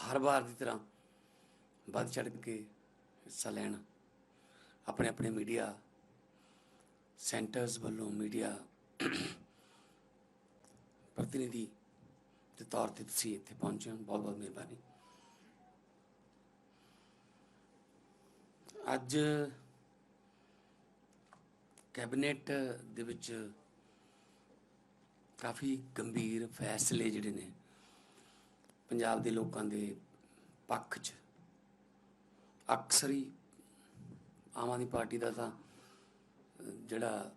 ਹਰ ਵਾਰ ਦੀ ਤਰ੍ਹਾਂ ਵੱਧ ਚੜ ਕੇ ਹਿੱਸਾ ਲੈਣ, ਆਪਣੇ ਆਪਣੇ ਮੀਡੀਆ ਸੈਂਟਰਸ ਵੱਲੋਂ ਮੀਡੀਆ ਪ੍ਰਤੀਨਿਧੀ ਦੇ ਤੌਰ ਤੇ ਤੁਸੀਂ ਇੱਥੇ ਪਹੁੰਚੇ ਹੋ। ਬਹੁਤ ਬਹੁਤ ਮਿਹਰਬਾਨੀ। ਅੱਜ ਕੈਬਨਿਟ ਦੇ ਵਿੱਚ ਕਾਫੀ ਗੰਭੀਰ ਫੈਸਲੇ ਜਿਹੜੇ ਨੇ ਪੰਜਾਬ ਦੇ ਲੋਕਾਂ ਦੇ ਪੱਖ 'ਚ। ਅਕਸਰ ਹੀ ਆਮ ਆਦਮੀ ਪਾਰਟੀ ਦਾ ਤਾਂ ਜਿਹੜਾ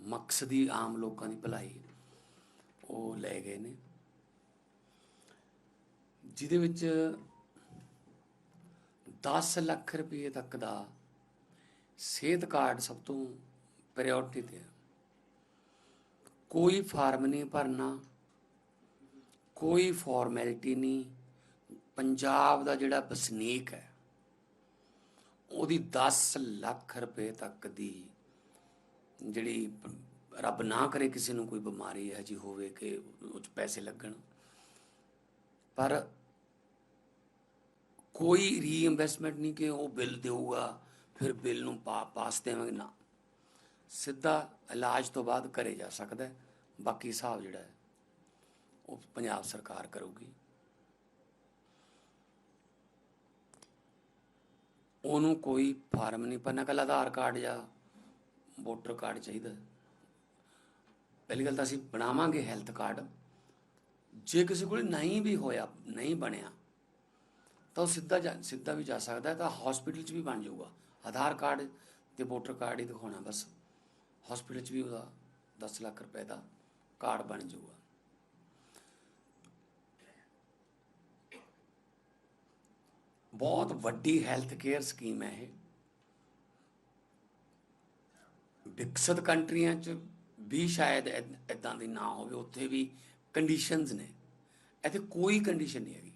ਮਕਸਦ ਹੀ ਆਮ ਲੋਕਾਂ ਦੀ ਭਲਾਈ ਉਹ ਲੈ ਗਏ ਨੇ। ਜਿਹਦੇ ਵਿੱਚ 10 ਲੱਖ ਰੁਪਏ ਤੱਕ ਦਾ ਸਿਹਤ ਕਾਰਡ ਸਭ ਤੋਂ ਪ੍ਰਾਇੋਰਟੀ ਤੇ ਹੈ ਕੋਈ ਫਾਰਮ ਨਹੀਂ ਭਰਨਾ। ਕੋਈ ਫਾਰਮੈਲਿਟੀ ਨਹੀਂ। ਪੰਜਾਬ ਦਾ ਜਿਹੜਾ ਵਸਨੀਕ ਹੈ, ਉਹਦੀ 10 ਲੱਖ ਰੁਪਏ ਤੱਕ ਦੀ ਜਿਹੜੀ ਰੱਬ ਨਾ ਕਰੇ ਕਿਸੇ ਨੂੰ ਕੋਈ ਬਿਮਾਰੀ ਹੈ ਜੀ ਹੋਵੇ ਕਿ ਉਹ 'ਚ ਪੈਸੇ ਲੱਗਣ। ਪਰ ਕੋਈ ਰੀਇਨਵੈਸਟਮੈਂਟ ਨਹੀਂ ਕਿ ਉਹ ਬਿੱਲ ਦੇਊਗਾ, ਫਿਰ ਬਿੱਲ ਨੂੰ ਪਾ- ਪਾਸ ਦੇਵਾਂਗੇ। ਨਾ। ਸਿੱਧਾ ਇਲਾਜ ਤੋਂ ਬਾਅਦ ਕਰੇ ਜਾ ਸਕਦਾ ਬਾਕੀ ਹਿਸਾਬ ਜਿਹੜਾ ਹੈ। ਉਹ ਪੰਜਾਬ ਸਰਕਾਰ ਕਰੂਗੀ। ਉਹਨੂੰ ਕੋਈ ਫਾਰਮ ਨਹੀਂ ਭਰਨਾ ਕੱਲ੍ਹ ਆਧਾਰ ਕਾਰਡ ਜਾਂ ਵੋਟਰ ਕਾਰਡ ਚਾਹੀਦਾ। ਪਹਿਲੀ ਗੱਲ ਤਾਂ ਅਸੀਂ ਬਣਾਵਾਂਗੇ ਹੈਲਥ ਕਾਰਡ। ਜੇ ਕਿਸੇ ਕੋਲ ਨਹੀਂ ਵੀ ਹੋਇਆ, ਨਹੀਂ ਬਣਿਆ, ਤਾਂ ਉਹ ਸਿੱਧਾ ਜਾ- ਸਿੱਧਾ ਵੀ ਜਾ ਸਕਦਾ ਹੈ, ਤਾਂ ਹਸਪੀਟਲ 'ਚ ਵੀ ਬਣ ਜਾਊਗਾ। ਆਧਾਰ ਕਾਰਡ ਤੇ ਵੋਟਰ ਕਾਰਡ ਹੀ ਦਿਖਾਉਣਾ ਬਸ। ਹਸਪੀਟਲ 'ਚ ਵੀ ਉਹਦਾ 10 ਲੱਖ ਰੁਪਏ ਦਾ ਕਾਰਡ ਬਣ ਜਾਊਗਾ। ਬਹੁਤ ਵੱਡੀ ਹੈਲਥ ਕੇਅਰ ਸਕੀਮ ਹੈ ਇਹ। ਵਿਕਸਿਤ ਕੰਟਰੀਆਂ 'ਚ ਵੀ ਸ਼ਾਇਦ ਇਦਾਂ ਦੀ ਨਾ ਹੋਵੇ, ਉੱਥੇ ਵੀ ਕੰਡੀਸ਼ਨਸ ਨੇ। ਇੱਥੇ ਕੋਈ ਕੰਡੀਸ਼ਨ ਨਹੀਂ ਹੈਗੀ।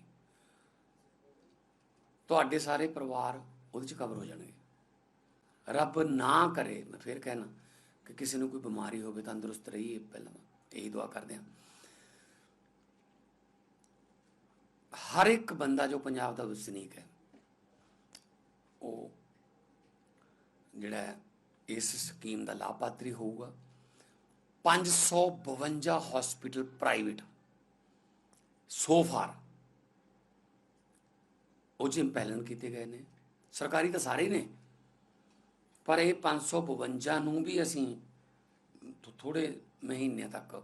ਤੁਹਾਡੇ ਸਾਰੇ ਪਰਿਵਾਰ ਉਹਦੇ 'ਚ ਕਵਰ ਹੋ ਜਾਣਗੇ। ਰੱਬ ਨਾ ਕਰੇ, ਮੈਂ ਫਿਰ ਕਹਿਣਾ ਕਿ ਕਿਸੇ ਨੂੰ ਕੋਈ ਬਿਮਾਰੀ ਹੋਵੇ, ਤੰਦਰੁਸਤ ਰਹੀਏ, ਪਹਿਲਾਂ ਇਹੀ ਦੁਆ ਕਰਦੇ ਹਾਂ। ਹਰ ਇੱਕ ਬੰਦਾ ਜੋ ਪੰਜਾਬ ਦਾ ਵਸਨੀਕ ਹੈ ਉਹ ਜਿਹੜਾ ਇਸ ਸਕੀਮ ਦਾ ਲਾਭਪਾਤਰੀ ਹੋਊਗਾ। 552 ਹਸਪੀਟਲ ਪ੍ਰਾਈਵੇਟ ਸੋ ਫਾਰ ਉਹ ਜਿਮ ਪਹਿਲਨ ਕੀਤੇ ਗਏ ਨੇ। ਸਰਕਾਰੀ ਤਾਂ ਸਾਰੇ ਨੇ। ਪਰ ਇਹ 552 ਨੂੰ ਵੀ ਅਸੀਂ ਥੋੜੇ ਮਹੀਨਿਆਂ ਤੱਕ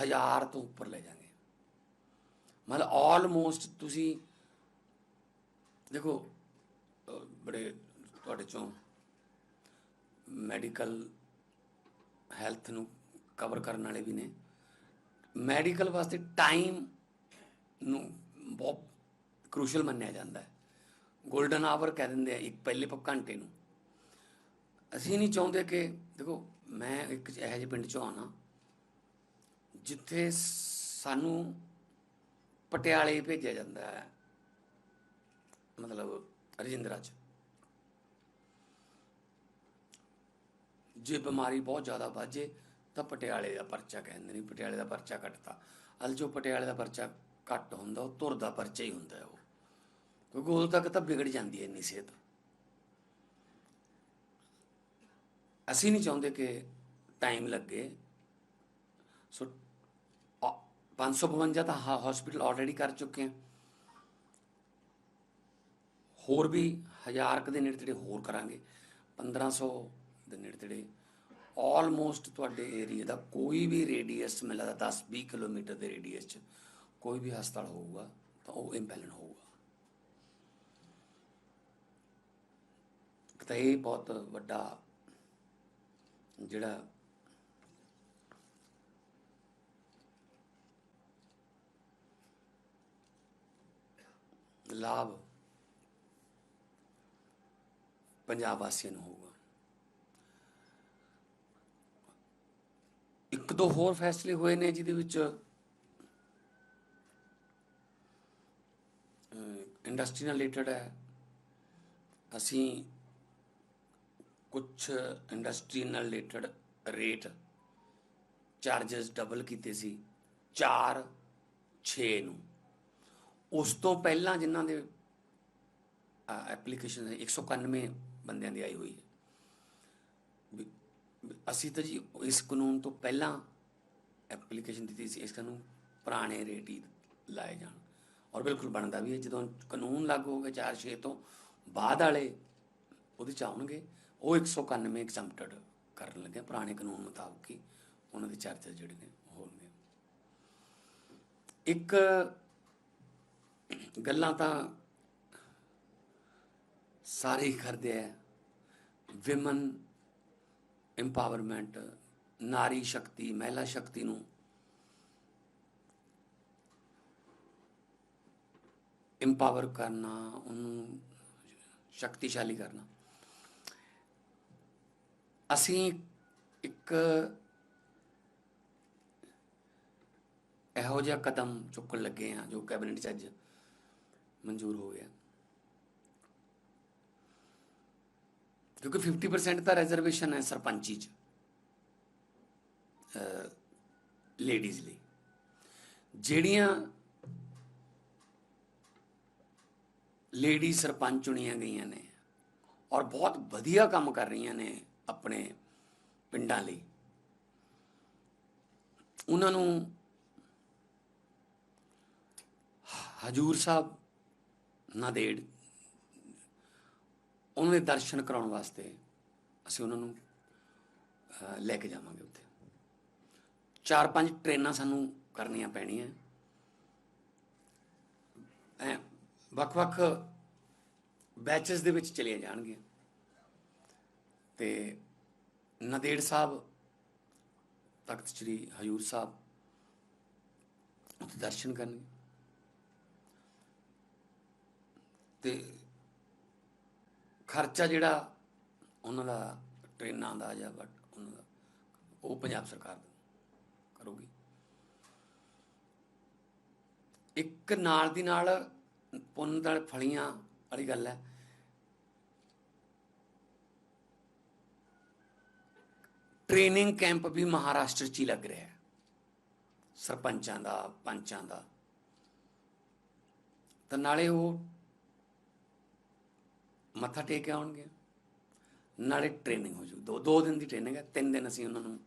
ਹਜ਼ਾਰ ਤੋਂ ਉੱਪਰ ਲੈ ਜਾਾਂਗੇ। ਮਤਲਬ ਆਲਮੋਸਟ ਤੁਸੀਂ ਦੇਖੋ ਬੜੇ ਤੁਹਾਡੇ ਚੋਂ ਮੈਡੀਕਲ ਹੈਲਥ ਨੂੰ ਕਵਰ ਕਰਨ ਵਾਲੇ ਵੀ ਨੇ। ਮੈਡੀਕਲ ਵਾਸਤੇ ਟਾਈਮ ਨੂੰ ਬਹੁਤ ਕ੍ਰੂਸ਼ਲ ਮੰਨਿਆ ਜਾਂਦਾ ਹੈ। 골ਡਨ ਆਵਰ ਕਹਿ ਦਿੰਦੇ ਆ, ਇੱਕ ਪਹਿਲੇ ਪ, ਘੰਟੇ ਨੂੰ। ਅਸੀਂ ਨਹੀਂ ਚਾਹੁੰਦੇ ਕਿ, ਦੇਖੋ, ਮੈਂ ਇੱਕ ਇਹੋ ਜਿਹੇ ਪਿੰਡ ਚੋਂ ਆਉਣਾ, ਜਿੱਥੇ ਸਾਨੂੰ ਪਟਿਆਲੇ ਭੇਜਿਆ ਜਾਂਦਾ ਹੈ, ਮਤਲਬ ਰਜਿੰਦਰਾ ਚ। ਜੇ ਬਿਮਾਰੀ ਬਹੁਤ ਜ਼ਿਆਦਾ ਵਾਜੇ ਤਾਂ ਪਟਿਆਲੇ ਦਾ ਪਰਚਾ ਕਹਿੰਦੇ ਨੇ ਪਟਿਆਲੇ ਦਾ ਪਰਚਾ ਕੱਟਤਾ। ਅਲ ਜੋ ਪਟਿਆਲੇ ਦਾ ਪਰਚਾ ਘੱਟ ਹੁੰਦਾ, ਉਹ ਤੁਰਦਾ ਪਰਚਾ ਹੀ ਹੁੰਦਾ ਉਹ। ਕਿਉਂਕਿ ਉਦੋਂ ਤੱਕ ਤਾਂ ਵਿਗੜ ਜਾਂਦੀ ਹੈ ਇੰਨੀ ਸਿਹਤ। ਅਸੀਂ ਨਹੀਂ ਚਾਹੁੰਦੇ ਕਿ ਟਾਈਮ ਲੱਗੇ। ਸੋ, ਅ- 552 ਤਾਂ ਹਸਪੀਟਲ ਆਲਰੇਡੀ ਕਰ ਚੁੱਕੇ ਹਾਂ ਹੋਰ ਵੀ ਹਜ਼ਾਰ ਕੁ ਦੇ ਨੇੜੇ ਤੇੜੇ ਹੋਰ ਕਰਾਂਗੇ। 1500 ਦੇ ਨੇੜੇ ਤੇੜੇ ਆਲਮੋਸਟ ਤੁਹਾਡੇ ਏਰੀਆ ਦਾ ਕੋਈ ਵੀ ਰੇਡੀਅਸ ਮੈਨੂੰ ਲੱਗਦਾ 10 20 ਕਿਲੋਮੀਟਰ ਦੇ ਰੇਡੀਅਸ ਚ ਕੋਈ ਵੀ ਹਸਪਤਾਲ ਹੋਊਗਾ, ਤਾਂ ਉਹ ਇੰਪੈਲਨ ਹੋਊਗਾ। ਤਾਂ ਇਹ ਬਹੁਤ ਵੱਡਾ ਜਿਹੜਾ ਲਾਭ ਪੰਜਾਬ ਵਾਸੀਆਂ ਨੂੰ ਹੋਊਗਾ। ਇੱਕ ਦੋ ਹੋਰ ਫੈਸਲੇ ਹੋਏ ਨੇ ਜਿਹਦੇ ਵਿੱਚ ਇੰਡਸਟਰੀ ਨਾਲ ਰਿਲੇਟਡ ਹੈ। ਅਸੀਂ ਕੁਝ ਇੰਡਸਟਰੀ ਨਾਲ ਰਿਲੇਟਡ ਰੇਟ ਚਾਰजेस ਡਬਲ ਕੀਤੇ ਸੀ 4 6 ਨੂੰ। ਉਸ ਤੋਂ ਪਹਿਲਾਂ ਜਿਨ੍ਹਾਂ ਦੇ ਐਪਲੀਕੇਸ਼ਨ 191 ਬੰਦਿਆਂ ਦੀ ਆਈ ਹੋਈ ਹੈ। ਅਸੀਂ ਤਾਂ ਜੀ ਇਸ ਕਾਨੂੰਨ ਤੋਂ ਪਹਿਲਾਂ ਐਪਲੀਕੇਸ਼ਨ ਦਿੱਤੀ ਸੀ, ਇਸ ਨੂੰ ਪੁਰਾਣੇ ਰੇਟ ਹੀ ਲਾਏ ਜਾਣ। ਔਰ ਬਿਲਕੁਲ ਬਣਦਾ ਵੀ ਹੈ, ਜਦੋਂ ਕਾਨੂੰਨ ਲਾਗੂ ਹੋ ਗਿਆ 4-6 ਤੋਂ ਬਾਅਦ ਵਾਲੇ ਉਹਦੇ ਚ ਆਉਣਗੇ, ਉਹ 191 ਐਗਜ਼ੈਂਪਟਡ ਕਰਨ ਲੱਗੇ ਪੁਰਾਣੇ ਕਾਨੂੰਨ ਮੁਤਾਬਕ ਹੀ ਉਹਨਾਂ ਦੇ ਚਾਰਜਸ ਜਿਹੜੇ ਨੇ ਉਹ ਹੋਣਗੇ। ਇੱਕ ਗੱਲਾਂ ਤਾਂ ਸਾਰੇ ਹੀ ਕਰਦੇ ਆ ਵਿਮਨ ਐਮਪਾਵਰਮੈਂਟ ਨਾਰੀ ਸ਼ਕਤੀ, ਮਹਿਲਾ ਸ਼ਕਤੀ ਨੂੰ ਐਮਪਾਵਰ ਕਰਨਾ, ਉਹਨੂੰ ਸ਼ਕਤੀਸ਼ਾਲੀ ਕਰਨਾ। ਅਸੀਂ ਇੱਕ ਇਹੋ ਜਿਹਾ ਕਦਮ ਚੁੱਕਣ ਲੱਗੇ ਆ ਜੋ ਕੈਬਨਿਟ 'ਚ ਅੱਜ ਮਨਜ਼ੂਰ ਹੋ ਗਿਆ। ਕਿਉਂਕਿ 50% ਤਾਂ ਰਿਜ਼ਰਵੇਸ਼ਨ ਹੈ ਸਰਪੰਚੀ 'ਚ ਲੇਡੀਜ਼ ਲਈ। ਜਿਹੜੀਆਂ ਲੇਡੀ ਸਰਪੰਚ ਚੁਣੀਆਂ ਗਈਆਂ ਨੇ ਔਰ ਬਹੁਤ ਵਧੀਆ ਕੰਮ ਕਰ ਰਹੀਆਂ ਨੇ ਆਪਣੇ ਪਿੰਡਾਂ ਲਈ, ਉਹਨਾਂ ਨੂੰ ਹਜੂਰ ਸਾਹਿਬ ਨਾਦੇੜ ਉਹਨਾਂ ਦੇ ਦਰਸ਼ਨ ਕਰਾਉਣ ਵਾਸਤੇ ਅਸੀਂ ਉਹਨਾਂ ਨੂੰ ਲੈ ਕੇ ਜਾਵਾਂਗੇ ਉੱਥੇ। ਚਾਰ ਪੰਜ ਟ੍ਰੇਨਾਂ ਸਾਨੂੰ ਕਰਨੀਆਂ ਪੈਣੀਆਂ। ਐ, ਵੱਖ-ਵੱਖ ਬੈਚਸ ਦੇ ਵਿੱਚ ਚਲੀਆਂ ਜਾਣਗੀਆਂ। ਤੇ ਨਦੇੜ ਸਾਹਿਬ, ਤਖਤ ਸ੍ਰੀ ਹਜੂਰ ਸਾਹਿਬ, ਉੱਥੇ ਦਰਸ਼ਨ ਕਰਨਗੇ। ਤੇ ਖਰਚਾ ਜਿਹੜਾ ਉਹਨਾਂ ਦਾ ਟ੍ਰੇਨਾਂ ਦਾ ਜਾਂ ਬਟ ਉਹਨਾਂ ਦਾ, ਉਹ ਪੰਜਾਬ ਸਰਕਾਰ ਕਰੂਗੀ। ਇੱਕ ਨਾਲ ਦੀ ਨਾਲ ਪੁੰਨ ਨਾਲ ਫਲੀਆਂ ਵਾਲੀ ਗੱਲ ਹੈ। ਟ੍ਰੇਨਿੰਗ ਕੈਂਪ ਵੀ ਮਹਾਰਾਸ਼ਟਰ 'ਚ ਹੀ ਲੱਗ ਰਿਹਾ ਹੈ। ਸਰਪੰਚਾਂ ਦਾ, ਪੰਚਾਂ ਦਾ। ਤਾਂ ਨਾਲੇ ਉਹ ਮੱਥਾ ਟੇਕ ਕੇ ਆਉਣਗੇ। ਨਾਲੇ ਟ੍ਰੇਨਿੰਗ ਹੋ ਜੂ। ਦੋ ਦੋ ਦਿਨ ਦੀ ਟ੍ਰੇਨਿੰਗ ਹੈ। ਤਿੰਨ ਦਿਨ ਅਸੀਂ ਉਹਨਾਂ ਨੂੰ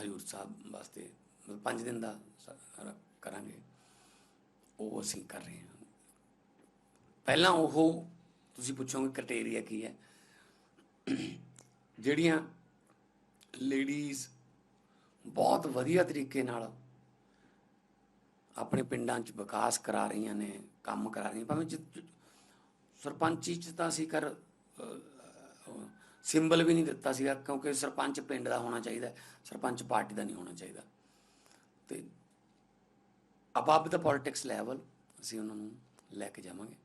ਹਜ਼ੂਰ ਸਾਹਿਬ ਵਾਸਤੇ, ਮਤਲਬ ਪੰਜ ਦਿਨ ਦਾ ਕਰਾਂਗੇ। ਉਹ ਅਸੀਂ ਕਰ ਰਹੇ ਹਾਂ। ਪਹਿਲਾਂ ਉਹ ਤੁਸੀਂ ਪੁੱਛੋਗੇ ਕ੍ਰਾਈਟੇਰੀਆ ਕੀ ਹੈ। ਜਿਹੜੀਆਂ ਲੇਡੀਜ਼ ਬਹੁਤ ਵਧੀਆ ਤਰੀਕੇ ਨਾਲ ਆਪਣੇ ਪਿੰਡਾਂ 'ਚ ਵਿਕਾਸ ਕਰਾ ਰਹੀਆਂ ਨੇ, ਕੰਮ ਕਰਾ ਰਹੀਆਂ ਭਾਵੇਂ ਜਿ- ਸਰਪੰਚੀ 'ਚ ਤਾਂ ਅਸੀਂ ਕਰ ਸਿੰਬਲ ਵੀ ਨਹੀਂ ਦਿੱਤਾ ਸੀਗਾ, ਕਿਉਂਕਿ ਸਰਪੰਚ ਪਿੰਡ ਦਾ ਹੋਣਾ ਚਾਹੀਦਾ, ਸਰਪੰਚ ਪਾਰਟੀ ਦਾ ਨਹੀਂ ਹੋਣਾ ਚਾਹੀਦਾ। ਤੇ ਅਬਵ ਦਾ ਪੋਲਿਟਿਕਸ ਲੈਵਲ ਅਸੀਂ ਉਹਨਾਂ ਨੂੰ ਲੈ ਕੇ ਜਾਵਾਂਗੇ।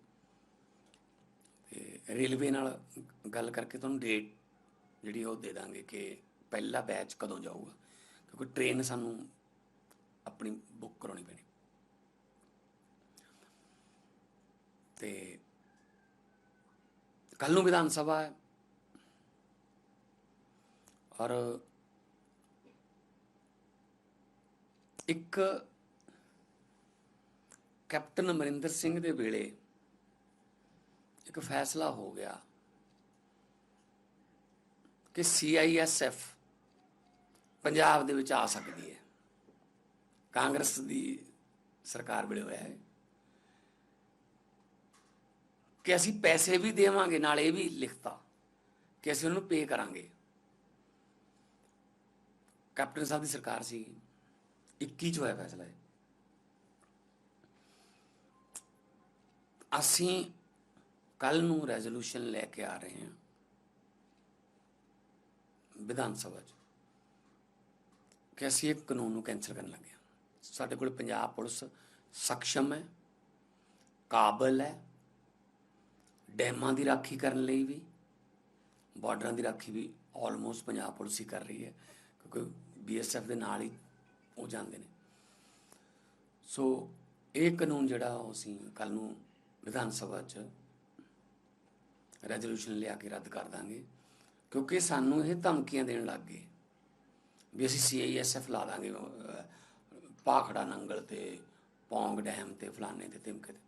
ਤੇ ਰੇਲਵੇ ਨਾਲ ਗੱਲ ਕਰਕੇ ਤੁਹਾਨੂੰ ਡੇਟ ਜਿਹੜੀ ਉਹ ਦੇ ਦਾਂਗੇ ਕਿ ਪਹਿਲਾ ਬੈਚ ਕਦੋਂ ਜਾਊਗਾ, ਕਿਉਂਕਿ ਟ੍ਰੇਨ ਸਾਨੂੰ ਆਪਣੀ ਬੁੱਕ ਕਰਾਉਣੀ ਪੈਣੀ। ਤੇ ਕੱਲ ਨੂੰ ਵਿਧਾਨ ਸਭਾ ਹੈ। ਔਰ ਇੱਕ ਕੈਪਟਨ ਅਮਰਿੰਦਰ ਸਿੰਘ ਦੇ ਵੇਲੇ ਇੱਕ ਫੈਸਲਾ ਹੋ ਗਿਆ ਕਿ ਸੀਆਈਐਸਐਫ ਪੰਜਾਬ ਦੇ ਵਿੱਚ ਆ ਸਕਦੀ ਹੈ। ਕਾਂਗਰਸ ਦੀ ਸਰਕਾਰ ਵੇਲੇ ਹੋਇਆ ਹੈ। ਕਿ ਅਸੀਂ ਪੈਸੇ ਵੀ ਦੇਵਾਂਗੇ, ਨਾਲ ਇਹ ਵੀ ਲਿਖਤਾ ਕਿ ਅਸੀਂ ਉਹਨੂੰ ਪੇ ਕਰਾਂਗੇ। ਕੈਪਟਨ ਸਾਹਿਬ ਦੀ ਸਰਕਾਰ ਸੀ। 21 ਚ ਹੋਇਆ ਫੈਸਲਾ ਇਹ। ਅਸੀਂ ਕੱਲ ਨੂੰ ਰੈਜ਼ੋਲੂਸ਼ਨ ਲੈ ਕੇ ਆ ਰਹੇ ਹਾਂ ਵਿਧਾਨ ਸਭਾ 'ਚ ਕਿ ਅਸੀਂ ਇਹ ਕਾਨੂੰਨ ਨੂੰ ਕੈਂਸਲ ਕਰਨ ਲੱਗੇ ਹਾਂ। ਸਾਡੇ ਕੋਲ ਪੰਜਾਬ ਪੁਲਿਸ ਸક્ષਮ ਹੈ, ਕਾਬਲ ਹੈ ਡੈਮਾਂ ਦੀ ਰਾਖੀ ਕਰਨ ਲਈ ਵੀ ਬਾਰਡਰਾਂ ਦੀ ਰਾਖੀ ਵੀ ਆਲਮੋਸਟ ਪੰਜਾਬ ਪੁਲਿਸ ਹੀ ਕਰ ਰਹੀ ਹੈ ਕਿਉਂਕਿ ਬੀਐਸਐਫ ਦੇ ਨਾਲ ਹੀ ਉਹ ਜਾਂਦੇ ਨੇ। ਸੋ ਇਹ ਕਾਨੂੰਨ ਜਿਹੜਾ ਉਹ ਅਸੀਂ ਕੱਲ ਨੂੰ ਵਿਧਾਨ ਸਭਾ 'ਚ ਰੈਜ਼ੋਲੂਸ਼ਨ ਲਿਆ ਕੇ ਰੱਦ ਕਰ ਦਾਂਗੇ ਕਿਉਂਕਿ ਸਾਨੂੰ ਇਹ ਧਮਕੀਆਂ ਦੇਣ ਲੱਗ ਗਏ ਵੀ ਅਸੀਂ ਸੀਆਈਐਸਐਫ ਲਾ ਦਾਂਗੇ ਅਹ, ਭਾਖੜਾ ਨੰਗਲ ਤੇ ਪੌਂਗ ਡੈਮ ਤੇ ਫਲਾਣੇ ਤੇ ਤਿਮਕੇ ਤੇ।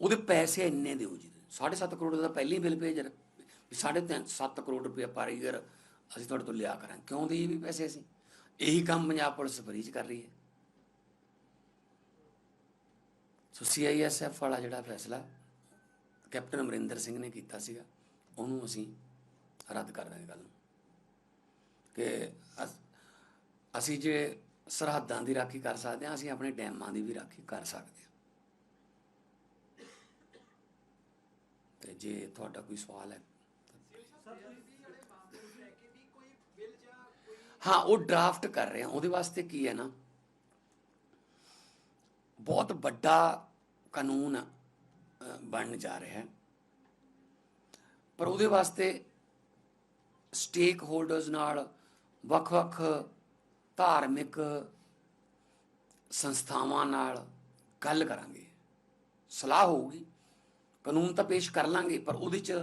ਉਹਦੇ ਪੈਸੇ ਇੰਨੇ ਦਿਓ ਜੀ 7.5 ਕਰੋੜ ਦਾ ਪਹਿਲੀ ਬਿੱਲ ਭੇਜ ਰ- ਵੀ ਸਾਢੇ ਤਿੰਨ 7 ਕਰੋੜ ਰੁਪਏ ਪਰ ਈਅਰ ਅਸੀਂ ਤੁਹਾਡੇ ਤੋਂ ਲਿਆ ਕਰਾਂ ਕਿਉਂ ਦੇਈਏ ਵੀ ਪੈਸੇ ਅਸੀਂ? ਇਹੀ ਕੰਮ ਪੰਜਾਬ ਪੁਲਿਸ ਫਰੀ ਚ ਕਰ ਰਹੀ ਹੈ। ਸੋ ਸੀਆਈਐਸਐਫ ਵਾਲਾ ਜਿਹੜਾ ਫੈਸਲਾ ਕੈਪਟਨ ਅਮਰਿੰਦਰ ਸਿੰਘ ਨੇ ਕੀਤਾ ਸੀਗਾ, ਉਹਨੂੰ ਅਸੀਂ ਰੱਦ ਕਰ ਦਾਂਗੇ ਗੱਲ ਨੂੰ। ਕਿ ਅਸੀਂ ਜੇ ਸਰਹੱਦਾਂ ਦੀ ਰਾਖੀ ਕਰ ਸਕਦੇ ਹਾਂ, ਅਸੀਂ ਆਪਣੇ ਡੈਮਾਂ ਦੀ ਵੀ ਰਾਖੀ ਕਰ ਸਕਦੇ ਹਾਂ। ਤੇ ਜੇ ਤੁਹਾਡਾ ਕੋਈ ਸਵਾਲ ਹੈ ਹਾਂ ਉਹ ਡਰਾਫਟ ਕਰ ਰਹੇ ਆ ਉਹਦੇ ਵਾਸਤੇ ਕੀ ਹੈ ਨਾ? ਬਹੁਤ ਵੱਡਾ ਕਾਨੂੰਨ ਅ, ਬਣਨ ਜਾ ਰਿਹਾ ਹੈ। ਪਰ ਉਹਦੇ ਵਾਸਤੇ ਸਟੇਕ ਹੋਲਡਰਸ ਨਾਲ ਵੱਖ-ਵੱਖ ਧਾਰਮਿਕ ਸੰਸਥਾਵਾਂ ਨਾਲ ਗੱਲ ਕਰਾਂਗੇ। ਸਲਾਹ ਹੋਊਗੀ। ਕਾਨੂੰਨ ਤਾਂ ਪੇਸ਼ ਕਰ ਲਾਂਗੇ ਪਰ ਉਹਦੇ ਚ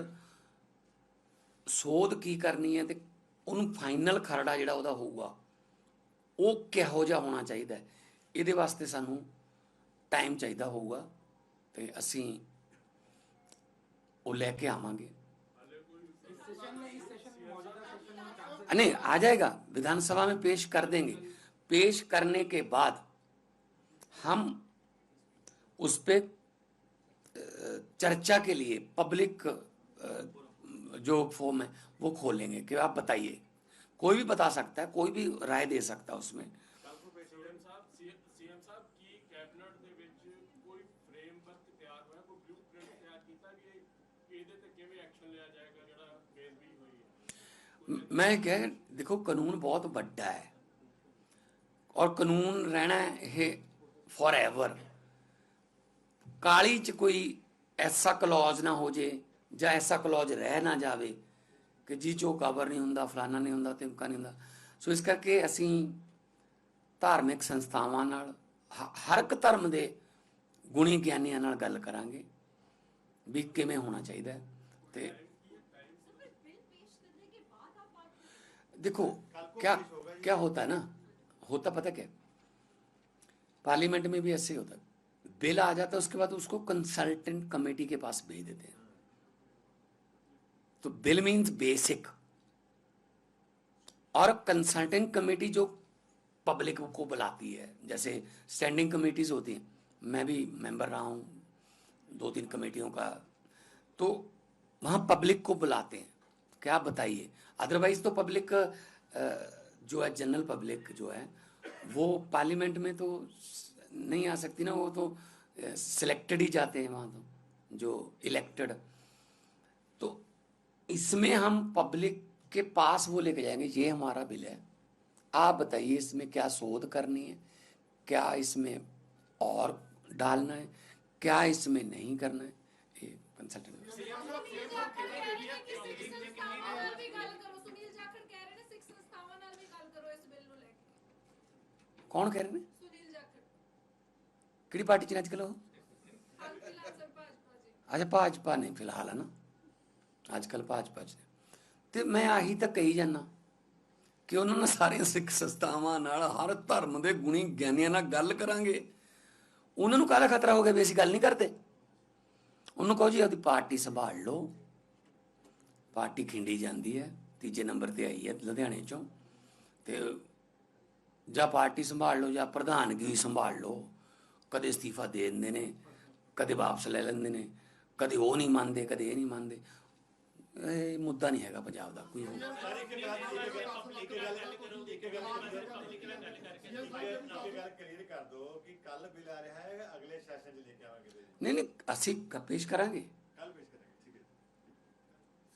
ਸੋਧ ਕੀ ਕਰਨੀ ਹੈ ਤੇ ਉਹਨੂੰ ਫਾਈਨਲ ਖਰੜਾ ਜਿਹੜਾ ਉਹਦਾ ਹੋਊਗਾ ਉਹ ਕਿਹੋ ਜਿਹਾ ਹੋਣਾ ਚਾਹੀਦਾ ਹੈ ਇਹਦੇ ਵਾਸਤੇ ਸਾਨੂੰ ਟਾਈਮ ਚਾਹੀਦਾ ਹੋਊਗਾ ਤੇ ਅਸੀਂ ਉਹ ਲੈ ਕੇ ਆਵਾਂਗੇ नहीं आ जाएगा विधानसभा में पेश कर देंगे पेश करने के बाद हम उस पे अ, चर्चा के लिए पब्लिक जो फॉर्म है वो खोलेंगे। कि आप बताइए। कोई भी बता सकता है कोई भी राय दे सकता है उसमें। मैं कह देखो कानून बहुत बड़ा है। और कानून रहना है फॉर एवर काली च कोई ਐਸਾ ਕਲੌਜ਼ ਨਾ ਹੋ ਜੇ ਜਾਂ ਐਸਾ ਕਲੌਜ਼ ਰਹਿ ਨਾ ਜਾਵੇ ਕਿ ਜੀ ਚੋ ਕਵਰ ਨਹੀਂ ਹੁੰਦਾ ਫਲਾਨਾ ਨਹੀਂ ਹੁੰਦਾ ਤਿਮਕਾ ਨਹੀਂ ਹੁੰਦਾ ਸੋ ਇਸ ਕਰਕੇ ਅਸੀਂ ਧਾਰਮਿਕ ਸੰਸਥਾਵਾਂ ਨਾਲ ਹ- ਹਰ ਇੱਕ ਧਰਮ ਦੇ ਗੁਣੀ ਗਿਆਨੀਆਂ ਨਾਲ ਗੱਲ ਕਰਾਂਗੇ ਵੀ ਕਿਵੇਂ ਹੋਣਾ ਚਾਹੀਦਾ ਹੈ ਤੇ देखो क्या क्या होता है ना होता पता क्या पार्लियामेंट में भी ऐसे ही होता है बिल आ जाता है, उसके बाद उसको कंसल्टेंट कमेटी के पास भेज देते हैं। तो बिल मीन्स बेसिक और कंसल्टेंट कमेटी जो पब्लिक को बुलाती है, जैसे स्टैंडिंग कमेटीज होती हैं, मैं भी मेंबर रहा हूँ दो तीन कमेटियों का तो वहाँ पब्लिक को बुलाते हैं। क्या बताइए? अदरवाइज़ तो पब्लिक जो है जनरल पब्लिक जो है, वो पार्लियामेंट में तो नहीं आ सकती ना वो तो सिलेक्टेड ही जाते हैं वहाँ तो जो इलेक्टेड तो इसमें हम पब्लिक के पास वो लेके जाएँगे ये हमारा बिल है आप बताइए इसमें क्या शोध करनी है क्या इसमें और डालना है क्या इसमें नहीं करना है ये कंसल्टेंट कौन कह रहे हैं ਕਿਹੜੀ ਪਾਰਟੀ ਚ ਨੇ ਅੱਜ ਕੱਲ੍ਹ ਉਹ? ਅੱਛਾ, ਭਾਜਪਾ ਨੇ ਫਿਲਹਾਲ ਹੈ ਨਾ ਅੱਜ ਕੱਲ੍ਹ ਭਾਜਪਾ ਚ ਨੇ। ਤੇ ਮੈਂ ਆਹੀ ਤਾਂ ਕਹੀ ਜਾਂਦਾ ਕਿ ਉਹਨਾਂ ਨਾਲ ਸਾਰੀਆਂ ਸਿੱਖ ਸੰਸਥਾਵਾਂ ਨਾਲ ਹਰ ਧਰਮ ਦੇ ਗੁਣੀ ਗਿਆਨੀਆਂ ਨਾਲ ਗੱਲ ਕਰਾਂਗੇ। ਉਹਨਾਂ ਨੂੰ ਕਾਹਦਾ ਖਤਰਾ ਹੋ ਗਿਆ ਵੀ ਅਸੀਂ ਗੱਲ ਨਹੀਂ ਕਰਦੇ? ਉਹਨੂੰ ਕਹੋ ਜੀ, ਆਪਦੀ ਪਾਰਟੀ ਸੰਭਾਲ ਲਓ। ਪਾਰਟੀ ਖਿੰਡੀ ਜਾਂਦੀ ਹੈ, ਤੀਜੇ ਨੰਬਰ ਤੇ ਆਈ ਹੈ ਲੁਧਿਆਣੇ ਚੋਂ। ਤੇ ਜਾਂ ਪਾਰਟੀ ਸੰਭਾਲ ਲਓ ਜਾਂ ਪ੍ਰਧਾਨਗੀ ਵੀ ਸੰਭਾਲ ਲਓ। ਕਦੇ ਅਸਤੀਫਾ ਦੇ ਦਿੰਦੇ ਨੇ, ਕਦੇ ਵਾਪਸ ਲੈ ਲੈਂਦੇ ਨੇ, ਕਦੇ ਉਹ ਨਹੀਂ ਮੰਨਦੇ, ਕਦੇ ਇਹ ਨਹੀਂ ਮੰਨਦੇ। ਇਹ ਮੁੱਦਾ ਨਹੀਂ ਹੈਗਾ ਪੰਜਾਬ ਦਾ, ਕੋਈ ਨਹੀਂ ਨਹੀਂ, ਅਸੀਂ ਪੇਸ਼ ਕਰਾਂਗੇ ਕੱਲ ਪੇਸ਼ ਕਰਾਂਗੇ।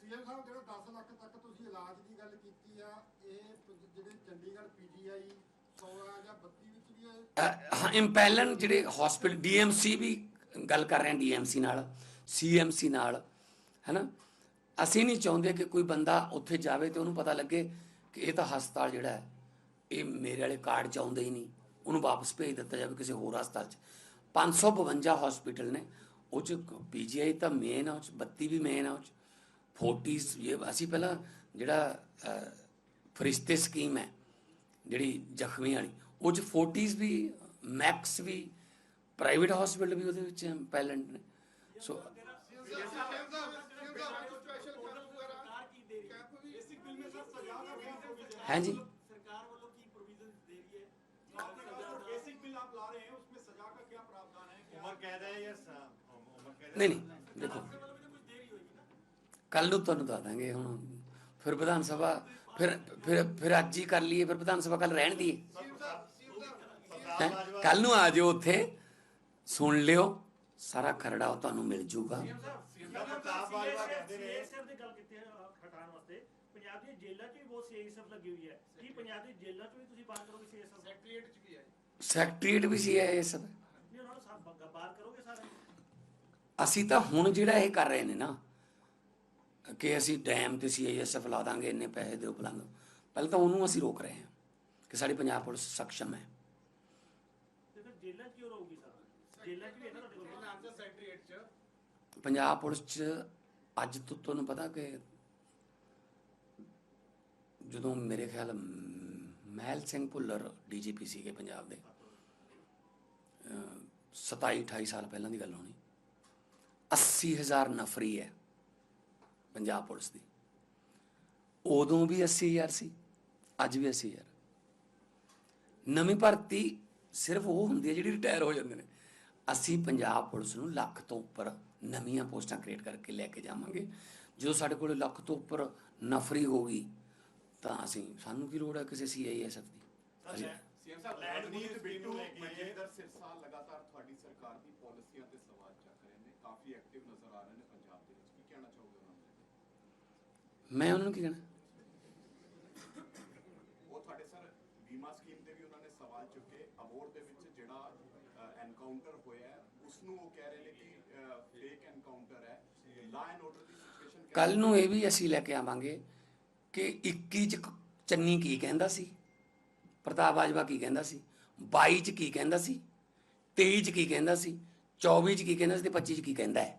ਸੀਐਮ ਸਾਹਿਬ, ਜਿਹੜਾ 10 ਲੱਖ ਤੱਕ ਤੁਸੀਂ ਇਲਾਜ ਦੀ ਗੱਲ ਕੀਤੀ ਆ, ਇਹ ਜਿਹੜੇ ਚੰਡੀਗੜ੍ਹ ਪੀਜੀਆਈ 16 ਜਾਂ 32 ਇੰਪੈਲਨ ਜਿਹੜੇ ਹਸਪੀਟਲ ਡੀਐਮਸੀ ਵੀ ਗੱਲ ਕਰ ਰਹੇ ਹਾਂ ਡੀਐਮਸੀ ਨਾਲ ਸੀਐਮਸੀ ਨਾਲ, ਹੈਨਾ? ਅਸੀਂ ਨਹੀਂ ਚਾਹੁੰਦੇ ਕਿ ਕੋਈ ਬੰਦਾ ਉੱਥੇ ਜਾਵੇ ਤੇ ਉਹਨੂੰ ਪਤਾ ਲੱਗੇ ਕਿ ਇਹ ਤਾਂ ਹਸਪਤਾਲ ਜਿਹੜਾ ਹੈ, ਇਹ ਮੇਰੇ ਵਾਲੇ ਕਾਰਡ ਚ ਆਉਂਦਾ ਹੀ ਨਹੀਂ। ਉਹਨੂੰ ਵਾਪਸ ਭੇਜ ਦਿੱਤਾ ਜਾਵੇ ਕਿਸੇ ਹੋਰ ਹਸਪਤਾਲ ਚ। 552 ਹਸਪੀਟਲ ਨੇ, ਉਹ ਚ ਪੀਜੀਆਈ ਤਾਂ ਮੇਨ ਆ, ਉਹ ਚ 32 ਵੀ ਮੇਨ ਆ, ਉਹ ਚ 40s ਇਹ ਅਸੀਂ ਪਹਿਲਾਂ ਜਿਹੜਾ ਫਰਿਸ਼ਤੇ ਸਕੀਮ ਹੈ, ਜਿਹੜੀ ਜ਼ਖਮੀ ਵਾਲੀ ਉਹ ਚ 40s ਵੀ ਮੈਕਸ ਵੀ ਪ੍ਰਾਈਵੇਟ ਹਸਪੀਟਲ ਵੀ ਉਹਦੇ ਵਿੱਚ ਪੈਲੈਂਟ ਨੇ ਸੋ ਹੈ ਜੀ सरकार वालों की प्रोविजन दे रही है बेसिक बिल आप ला रहे हैं उसमें सजा का क्या प्रावधान है क्या ਉਮਰ ਕੈਦ ਹੈ ਜਾਂ ਸ- ਉਮਰ ਕੈਦ ਨਹੀਂ ਨਹੀਂ ਦੇਖੋ वालों में तो कुछ देरी होगी ना ਕੱਲ ਨੂੰ ਤੁਹਾਨੂੰ ਦੱਸ ਦਾਂਗੇ ਹੁਣ ਫਿਰ ਵਿਧਾਨ ਸਭਾ ਫਿਰ ਫਿਰ ਫਿਰ ਅੱਜ ਹੀ ਕਰ ਲਈਏ ਫਿਰ ਵਿਧਾਨ ਸਭਾ ਕੱਲ ਰਹਿਣ ਦੀਏ ਕੱਲ ਨੂੰ ਆ ਜਾਓ ਉੱਥੇ। ਸੁਣ ਲਿਓ ਸਾਰਾ ਖਰੜਾ ਉਹ ਤੁਹਾਨੂੰ ਮਿਲ ਜੂਗਾ। ਦੀ ਪੰਜਾਬ ਦੀਆਂ ਜੇਲ੍ਹਾਂ 'ਚ ਵੀ ਬਹੁਤ ਸੀਐਸਐਫ ਲੱਗੀ ਹੋਈ ਹੈ। ਕੀ ਪੰਜਾਬ ਦੀ ਜੇਲ੍ਹਾਂ 'ਚ ਵੀ ਤੁਸੀਂ ਬਾਤ ਕਰੋਗੇ ਸੀਐਸਐਫ ਸੈਕਟਰੀਏਟ 'ਚ ਵੀ ਹੈ ਸੈਕਟਰੀਏਟ ਵੀ ਸੀ ਇਹ ਸਭ ਨਹੀਂ ਉਹਨਾਂ ਨੂੰ ਸਭ ਬ- ਬਾਤ ਕਰੋਗੇ ਸਾਰੇ? ਅਸੀਂ ਤਾਂ ਹੁਣ ਜਿਹੜਾ ਇਹ ਕਰ ਰਹੇ ਨੇ ਨਾ ਕਿ ਅਸੀਂ ਡੈਮ ਤੇ ਸੀਆਈਐਸਐਫ ਲਾ ਦਾਂਗੇ ਇੰਨੇ ਪੈਸੇ ਦਿਓ ਪਲੰਗ ਪਹਿਲਾਂ ਤਾਂ ਉਹਨੂੰ ਅਸੀਂ ਰੋਕ ਰਹੇ ਹਾਂ ਕਿ ਸਾਡੀ ਪੰਜਾਬ ਪੁਲਿਸ ਸક્ષਮ ਹੈ। ਪੰਜਾਬ ਪੁਲਿਸ 'ਚ ਅੱਜ ਤੋਂ ਤੁਹਾਨੂੰ ਪਤਾ ਕਿ ਜਦੋਂ ਮੇਰੇ ਖਿਆਲ ਮਹਿਲ ਸਿੰਘ ਭੁੱਲਰ ਡੀਜੀਪੀ ਸੀਗੇ ਪੰਜਾਬ ਦੇ ਅਹ 27 28 ਸਾਲ ਪਹਿਲਾਂ ਦੀ ਗੱਲ ਹੋਣੀ 80000 ਨਫਰੀ ਹੈ ਪੰਜਾਬ ਪੁਲਿਸ ਦੀ। ਉਦੋਂ ਵੀ 80000 ਸੀ ਅੱਜ ਵੀ 80000 ਨਵੀਂ ਭਰਤੀ ਸਿਰਫ ਉਹ ਹੁੰਦੀ ਹੈ ਜਿਹੜੀ ਰਿਟਾਇਰ ਹੋ ਜਾਂਦੇ ਨੇ। ਅਸੀਂ ਪੰਜਾਬ ਪੁਲਿਸ ਨੂੰ ਲੱਖ ਤੋਂ ਉੱਪਰ ਨਵੀਆਂ ਪੋਸਟਾਂ ਕ੍ਰੀਏਟ ਕਰਕੇ ਲੈ ਕੇ ਜਾਵਾਂਗੇ। ਜਦੋਂ ਸਾਡੇ ਕੋਲ ਲੱਖ ਤੋਂ ਉੱਪਰ ਨਫਰੀ ਹੋਗੀ ਤਾਂ ਅਸੀਂ ਸਾਨੂੰ ਕੀ ਲੋੜ ਹੈ ਕਿਸੇ ਸੀਆਈਐਸ ਦੀ ਮੈਂ ਉਹਨਾਂ ਕੀ ਕਹਿਣਾ? ਅਬੋਰ ਦੇ ਵਿੱਚ ਜਿਹੜਾ ਐਨਕਾਊਂਟਰ ਹੋਇਆ ਉਸ ਨੂੰ ਉਹ ਕਹਿ ਰਹੇ ਨੇ ਕਿ ਫੇਕ ਐਨਕਾਊਂਟਰ ਹੈ। Law and order the situation ਕੱਲ ਨੂੰ ਇਹ ਵੀ ਅਸੀਂ ਲੈ ਕੇ ਆਵਾਂਗੇ ਕਿ 21 ਚ ਚੰਨੀ ਕੀ ਕਹਿੰਦਾ ਸੀ? ਪ੍ਰਤਾਪ ਬਾਜਵਾ ਕੀ ਕਹਿੰਦਾ ਸੀ? 22 ਚ ਕੀ ਕਹਿੰਦਾ ਸੀ? 23 ਚ ਕੀ ਕਹਿੰਦਾ ਸੀ? 24 ਚ ਕੀ ਕਹਿੰਦਾ ਸੀ ਤੇ 25 ਚ ਕੀ ਕਹਿੰਦਾ ਹੈ?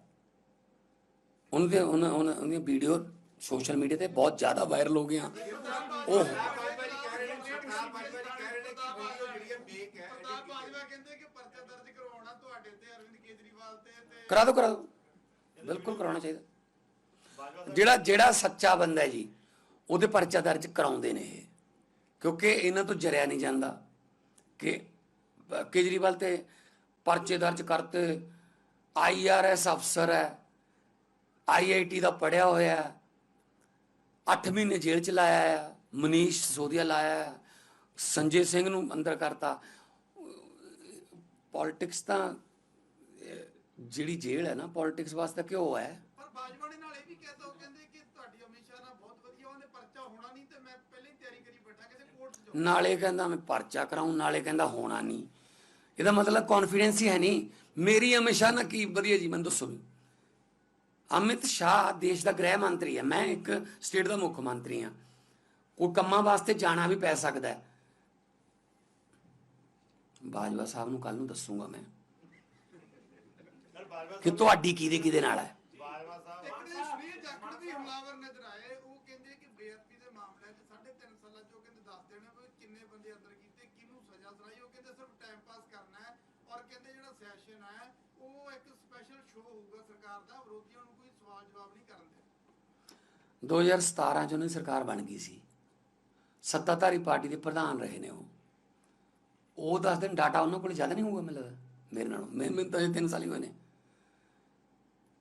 ਉਹਨਾਂ ਦੇ ਉਹਨਾਂ ਉਹਨਾਂ ਉਹਦੀਆਂ ਵੀਡੀਓ ਸੋਸ਼ਲ ਮੀਡੀਆ ਤੇ ਬਹੁਤ ਜ਼ਿਆਦਾ ਵਾਇਰਲ ਹੋ ਗਈਆਂ। ਉਹ ਪ੍ਰਤਾਪ ਬਾਜਵਾ ਕਹਿੰਦੇ ਕਿ ਪਰਚਾ ਦਰਜ ਕਰਵਾਉਣਾ ਤੁਹਾਡੇ ਤੇ ਅਰਵਿੰਦ ਕੇਜਰੀਵਾਲ ਤੇ ਤੇ ਕਰਾ ਦਿਓ ਕਰਾ ਦਿਓ ਬਿਲਕੁਲ ਕਰਾਉਣਾ ਚਾਹੀਦਾ। ਜਿਹੜਾ ਜਿਹੜਾ ਸੱਚਾ ਬੰਦਾ ਹੈ ਜੀ, ਉਹਦੇ ਪਰਚਾ ਦਰਜ ਕਰਾਉਂਦੇ ਨੇ ਇਹ। ਕਿਉਂਕਿ ਇਹਨਾਂ ਤੋਂ ਜਰਿਆ ਨਹੀਂ ਜਾਂਦਾ ਕਿ, ਕੇਜਰੀਵਾਲ ਤੇ ਪਰਚੇ ਦਰਜ ਕਰਤੇ ਆਈਆਰਐਸ ਅਫਸਰ ਹੈ ਆਈਆਈਟੀ ਦਾ ਪੜਿਆ ਹੋਇਆ ਹੈ 8 ਮਹੀਨੇ ਜੇਲ੍ਹ ਚ ਲਾਇਆ ਹੈ, ਮਨੀਸ਼ ਸੋਧੀਆ ਲਾਇਆ ਹੈ, ਸੰਜੇ ਸਿੰਘ ਨੂੰ ਅੰਦਰ ਕਰਤਾ। ਪੋਲਿਟਿਕਸ ਤਾਂ ਜਿਹੜੀ ਜੇਲ੍ਹ ਹੈ ਨਾ ਪੋਲਿਟਿਕਸ ਵਾਸਤੇ ਕਿਉਂ ਹੈ। ਪਰ ਬਾਜਵਾ ਨੇ ਨਾਲ ਇਹ ਵੀ ਕਹਿਤਾ ਉਹ ਕਹਿੰਦੇ ਕਿ ਤੁਹਾਡੀ ਸ਼ਾਹ ਨਾਲ ਬਹੁਤ ਵਧੀਆ ਉਹਨੇ ਪਰਚਾ ਹੋਣਾ ਨਹੀਂ ਤੇ ਮੈਂ ਪਹਿਲਾਂ ਤਿਆਰੀ ਕਰੀ ਬੈਠਾ ਕਿਸੇ ਕੋਰਟ 'ਚ ਜਾਊਂ ਨਾਲੇ ਕਹਿੰਦਾ ਮੈਂ ਪਰਚਾ ਕਰਾਉਂ ਨਾਲੇ ਕਹਿੰਦਾ ਹੋਣਾ ਨਹੀਂ। ਇਹਦਾ ਮਤਲਬ ਕੌਨਫੀਡੈਂਸ ਹੀ ਹੈ ਨਹੀਂ। ਮੇਰੀ ਹਮੇਸ਼ਾ ਨਾ ਕੀ ਵਧੀਆ ਜੀ ਮੈਨੂੰ ਦੱਸੋ। ਵੀ ਅਮਿਤ ਸ਼ਾਹ ਦੇਸ਼ ਦਾ ਗ੍ਰਹਿ ਮੰਤਰੀ ਹੈ ਮੈਂ ਇੱਕ ਸਟੇਟ ਦਾ ਮੁੱਖ ਮੰਤਰੀ ਹਾਂ। ਕੋਈ ਕੰਮਾਂ ਵਾਸਤੇ ਜਾਣਾ ਵੀ ਪੈ ਸਕਦਾ ਹੈ। ਬਾਜਵਾ ਸਾਹਿਬ ਨੂੰ ਕੱਲ ਨੂੰ ਦੱਸੂਗਾ ਮੈਂ। ਕਿ ਤੁਹਾਡੀ ਕਿਹਦੇ ਕਿਹਦੇ ਨਾਲ ਹੈ? ਬਾਜਵਾ ਸਾਹਿਬ ਇੱਕ ਦਿਨ ਸੁਨੀਲ ਜਾਖੜ ਵੀ ਹਮਲਾਵਰ ਨਜ਼ਰ ਆਏ। ਉਹ ਕਹਿੰਦੇ ਕਿ ਬੇਅਦਬੀ ਦੇ ਮਾਮਲਿਆਂ 'ਚ 3.5 ਸਾਲਾਂ 'ਚ ਉਹ ਕਹਿੰਦੇ ਦੱਸ ਦੇਣਾ ਵੀ ਕਿੰਨੇ ਬੰਦੇ ਅੰਦਰ ਕੀਤੇ ਕਿਹਨੂੰ ਸਜ਼ਾ ਸੁਣਾਈ। ਉਹ ਕਹਿੰਦੇ ਸਿਰਫ ਟਾਈਮ ਪਾਸ ਕਰਨਾ ਹੈ ਔਰ ਕਹਿੰਦੇ ਜਿਹੜਾ ਸੈਸ਼ਨ ਹੈ ਉਹ ਇੱਕ ਸਪੈਸ਼ਲ ਸ਼ੋਅ ਹੋਊਗਾ ਸਰਕਾਰ ਦਾ। ਵਿਰੋਧੀਆਂ ਨੂੰ ਕੋਈ ਸਵਾਲ ਜਵਾਬ ਨਹੀਂ ਕਰਨ ਦੇ 2017 ਚ ਉਹਨਾਂ ਦੀ ਸਰਕਾਰ ਬਣ ਗਈ ਸੀ। ਸੱਤਾਧਾਰੀ ਪਾਰਟੀ ਦੇ ਪ੍ਰਧਾਨ ਰਹੇ ਨੇ ਉਹ। ਉਹ ਦੱਸ ਦਿਨ ਡਾਟਾ ਉਹਨਾਂ ਕੋਲ ਜ਼ਿਆਦਾ ਨਹੀਂ ਹੋਊਗਾ ਮੈਨੂੰ ਲੱਗਦਾ। ਮੇਰੇ ਨਾਲੋਂ। ਮੈਂ ਮੈਨੂੰ ਤਾਂ ਇਹ 3 ਸਾਲ ਹੀ ਹੋਏ ਨੇ।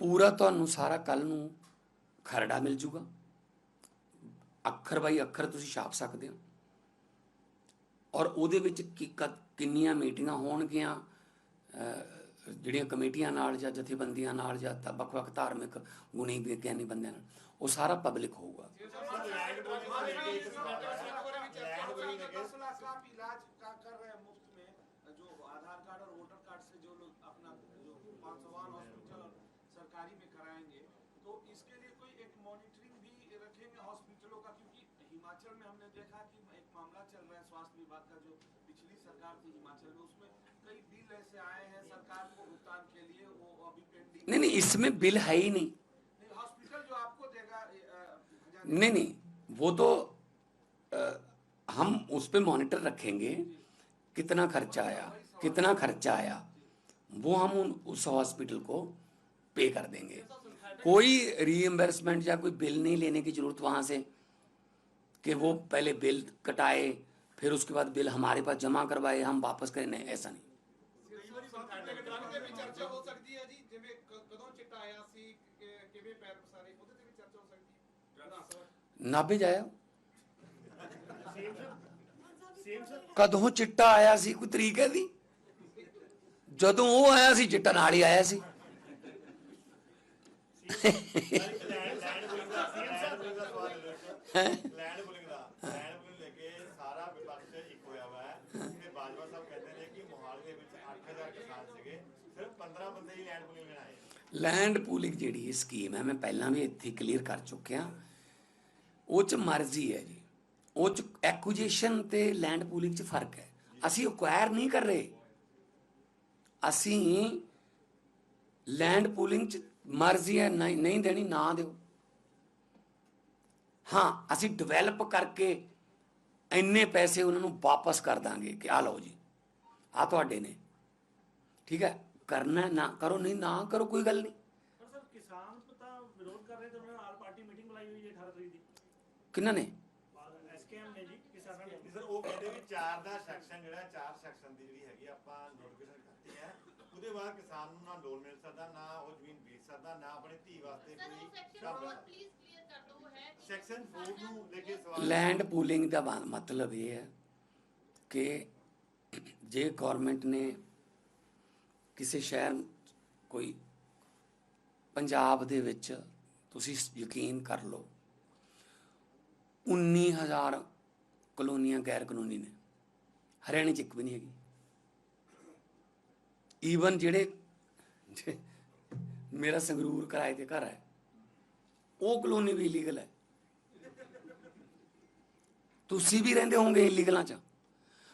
ਪੂਰਾ ਤੁਹਾਨੂੰ ਸਾਰਾ ਕੱਲ ਨੂੰ ਖਰੜਾ ਮਿਲ ਜੂਗਾ ਅੱਖਰ ਬਾਈ ਅੱਖਰ ਤੁਸੀਂ ਛਾਪ ਸਕਦੇ ਹੋ ਔਰ ਉਹਦੇ ਵਿੱਚ ਕਿੰਨੀਆਂ ਮੀਟਿੰਗਾਂ ਹੋਣਗੀਆਂ ਜਿਹੜੀਆਂ ਕਮੇਟੀਆਂ ਨਾਲ ਜਾਂ ਜਥੇਬੰਦੀਆਂ ਨਾਲ ਜਾਂ ਵੱਖ-ਵੱਖ ਧਾਰਮਿਕ ਗੁਣੀ ਵਿਗਿਆਨੀ ਬੰਦਿਆਂ ਨਾਲ ਉਹ ਸਾਰਾ ਪਬਲਿਕ ਹੋਊਗਾ देखा कि एक मामला चल रहा है स्वास्थ्य विभाग का जो पिछली सरकार थी हिमाचल में उसमें कई बिल ऐसे आए हैं सरकार को भुगतान के लिए वो अभी पेंडिंग नहीं नहीं इसमें बिल है ही नहीं। हॉस्पिटल जो आपको देगा नहीं नहीं वो तो अ, हम उस पर मॉनिटर रखेंगे कितना खर्चा आया कितना खर्चा आया वो हम उन उस हॉस्पिटल को पे कर देंगे। कोई रीएम्बर्समेंट या कोई बिल नहीं लेने की ज़रूरत वहाँ से। कि वो पहले बिल कटाए फिर उसके बाद बिल हमारे पास जमा करवाए हम वापस करें नहीं ऐसा नहीं ਉਹਦੇ ਵੀ ਚਰਚਾ ਹੋ ਸਕਦੀ ਹੈ ਜੀ ਜਿਵੇਂ ਕ- ਕਦੋਂ ਚਿੱਟਾ ਆਇਆ ਸੀ ਕਿ- ਕਿਵੇਂ ਪੈਰ ਪਸਾਰੇ ਉਹਦੇ ਤੇ ਵੀ ਚਰਚਾ ਹੋ ਸਕਦੀ ਹੈ ਵਿਧਾਨ ਸਭਾ ਨਾਭੇ ਜਾਇਆ ਸੇਮ ਸਰ ਸੇਮ ਸਰ ਕਦੋਂ ਚਿੱਟਾ ਆਇਆ ਸੀ ਕੋਈ ਤਰੀਕ ਹੈ ਦੀ ਜਦੋਂ ਉਹ ਆਇਆ ਸੀ ਚਿੱਟਾ ਨਾਲ ਹੀ ਆਇਆ ਸੀ ਲੈਂਡ ਬੋਲਿੰਗ ਦਾ ਲੈਂਡ ਬੋਲਿੰਗ ਲੈ ਕੇ ਸਾਰਾ ਵਿਪਕਸ਼ ਇੱਕ ਹੋਇਆ ਵਾ। ਹੈ? ਤੇ ਬਾਜਵਾ ਸਾਹਿਬ ਕਹਿੰਦੇ ਨੇ ਕਿ ਮੋਹਾਲੀ ਦੇ ਵਿੱਚ 8000 ਕਿਸਾਨ ਸੀਗੇ ਸਿਰਫ 15 ਬੰਦੇ ਹੀ ਲੈਂਡ ਬੋਲਿੰਗ ਲੈਣ ਆਏ ਲੈਂਡ ਪੂਲਿੰਗ ਜਿਹੜੀ ਇਹ ਸਕੀਮ ਹੈ ਮੈਂ ਪਹਿਲਾਂ ਵੀ ਇੱਥੇ ਕਲੀਅਰ ਕਰ ਚੁੱਕਿਆ। ਉਹ ਚ ਮਰਜ਼ੀ ਹੈ ਜੀ। ਉਹ ਚ ਐਕੁਜੀਸ਼ਨ ਤੇ ਲੈਂਡ ਪੂਲਿੰਗ ਚ ਫ਼ਰਕ ਹੈ। ਅਸੀਂ ਅਕਵਾਇਰ ਨਹੀਂ ਕਰ ਰਹੇ। ਅਸੀਂ ਲੈਂਡ ਪੂਲਿੰਗ ਚ ਮਰਜ਼ੀ ਹੈ ਨਹੀਂ ਦੇਣੀ ਨਾ ਦਿਓ। ਹਾਂ ਅਸੀਂ ਡਿਵੈਲਪ ਕਰਕੇ ਇੰਨੇ ਪੈਸੇ ਉਹਨਾਂ ਨੂੰ ਵਾਪਸ ਕਰ ਦਾਂਗੇ ਕਿ ਆ ਲਓ ਜੀ ਆ ਤੁਹਾਡੇ ਨੇ। ਠੀਕ ਹੈ? ਕਰਨਾ ਨਾ ਕਰੋ ਨਹੀਂ ਨਾ ਕਰੋ ਕੋਈ ਗੱਲ ਨਹੀਂ। ਪਰ ਸਰ ਕਿਸਾਨ ਤਾਂ ਵਿਰੋਧ ਕਰ ਰਹੇ ਤੇ ਉਹਨਾਂ ਨੇ ਆਲ ਪਾਰਟੀ ਮੀਟਿੰਗ ਬੁਲਾਈ ਹੋਈ ਹੈ 18 ਤਰੀਕ ਦੀ। ਕਿੰਨਾ ਨੇ? ਐਸਕੇਐਮ ਨੇ ਜੀ ਕਿਸਾਨਾਂ ਨੇ। ਸਰ ਉਹ ਕਹਿੰਦੇ ਵੀ ਚਾਰ ਦਾ ਸੈਕਸ਼ਨ ਜਿਹੜਾ ਚਾਰ ਸੈਕਸ਼ਨ ਦੀ ਜਿਹੜੀ ਹੈਗੀ ਆ, ਆਪਾਂ ਨੋਟੀਫਿਕੇਸ਼ਨ ਕਰਤੀ ਹੈ। ਉਹਦੇ ਬਾਅਦ ਕਿਸਾਨ ਨੂੰ ਨਾ ਲੋਨ ਮਿਲ ਸਕਦਾ ਨਾ ਉਹ ਜ਼ਮੀਨ ਵੇਚ ਸਕਦਾ ਨਾ ਆਪਣੀ ਧੀ ਵਾਸਤੇ ਸਰ ਉਹ ਕੋਈ ਸੈਕਸ਼ਨ ਬਹੁਤ ਪਲੀਜ਼ ਸੈਕਸ਼ਨ 4 ਨੂੰ ਲੈ ਕੇ ਸਵਾਲ ਲੈਂਡ ਪੂਲਿੰਗ ਦਾ ਮਤਲਬ ਇਹ ਹੈ ਕਿ ਜੇ ਗਵਰਨਮੈਂਟ ਨੇ ਕਿਸੇ ਸ਼ਹਿਰ ਕੋਈ ਪੰਜਾਬ ਦੇ ਵਿੱਚ ਤੁਸੀਂ ਯਕੀਨ ਕਰ ਲਓ 19000 ਕਲੋਨੀਆਂ ਗੈਰ ਕਾਨੂੰਨੀ ਨੇ। ਹਰਿਆਣੇ ਚ ਇੱਕ ਵੀ ਨਹੀਂ ਹੈਗੀ। ਈਵਨ ਜਿਹੜੇ ਮੇਰਾ ਸੰਗਰੂਰ ਕਿਰਾਏ ਤੇ ਘਰ ਹੈ, ਉਹ ਕਲੋਨੀ ਵੀ ਇਲੀਗਲ ਹੈ। ਤੁਸੀਂ ਵੀ ਰਹਿੰਦੇ ਹੋਵੋਗੇ ਇਲੀਗਲਾਂ ਚ।